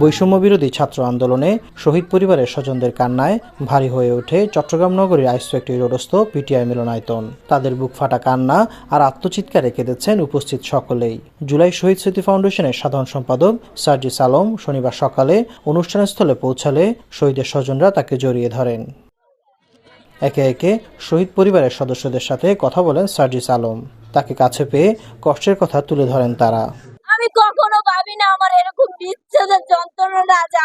বৈষম্য বিরোধী ছাত্র আন্দোলনে শহীদ পরিবারের স্বজনদের কান্নায় ভারী হয়ে ওঠে চট্টগ্রাম নগরীর আইসো একটি রোডস্থ পিটিআই মিলনায়তন। তাদের বুক ফাটা কান্না আর আত্মচিৎকারে কেঁদেছেন উপস্থিত সকলেই। জুলাই শহীদ স্মৃতি ফাউন্ডেশনের সাধারণ সম্পাদক সার্জিস আলম শনিবার সকালে অনুষ্ঠানস্থলে পৌঁছালে শহীদের স্বজনরা তাকে জড়িয়ে ধরেন। একে একে শহীদ পরিবারের সদস্যদের সাথে কথা বলেন সার্জিস আলম তাকে কাছে পেয়ে কষ্টের কথা তুলে ধরেন তারা আমি কখনো ভাবি না আমার এরকম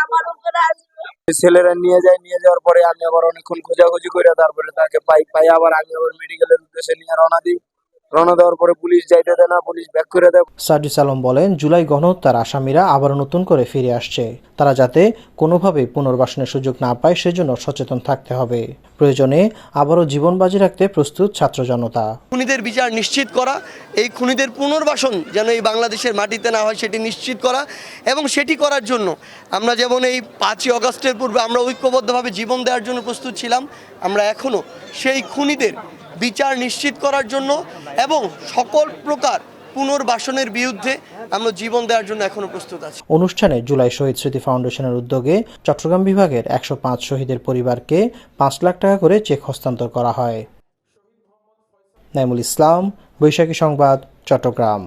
আমার উপরে আসবে ছেলেরা নিয়ে যায়, নিয়ে যাওয়ার পরে আমি আবার অনেকক্ষণ খোঁজাখুঁজি করে, তারপরে তাকে পাই পাই আবার আমি আবার মেডিকেলের উদ্দেশ্যে নিয়ে রওনা দিই। রওনা দেওয়ার পরে পুলিশ যাইতে দেয় না পুলিশ ব্যাক করে দেয়। সার্জিস আলম বলেন জুলাই গণহত্যার আসামিরা আবারও নতুন করে ফিরে আসছে। তারা যাতে কোনোভাবেই পুনর্বাসনের সুযোগ না পায় সেজন্য সচেতন থাকতে হবে। প্রয়োজনে আবারও জীবন বাজি রাখতে প্রস্তুত ছাত্র জনতা। খুনিদের বিচার নিশ্চিত করা এই খুনিদের পুনর্বাসন যেন এই বাংলাদেশের মাটিতে না হয় সেটি নিশ্চিত করা এবং সেটি করার জন্য আমরা যেমন এই পাঁচই অগস্টের পূর্বে আমরা ঐক্যবদ্ধভাবে জীবন দেওয়ার জন্য প্রস্তুত ছিলাম আমরা এখনও সেই খুনিদের বিচার নিশ্চিত করার জন্য এবং সকল প্রকার পুনর্বাসনের বিরুদ্ধে আমরা জীবন দেওয়ার জন্য এখনও প্রস্তুত আছি। অনুষ্ঠানে জুলাই শহীদ স্মৃতি ফাউন্ডেশনের উদ্যোগে চট্টগ্রাম বিভাগের একশো পাঁচ শহীদের পরিবারকে পাঁচ লাখ টাকা করে চেক হস্তান্তর করা হয়। নাইমুল ইসলাম, বৈশাখী সংবাদ, চট্টগ্রাম।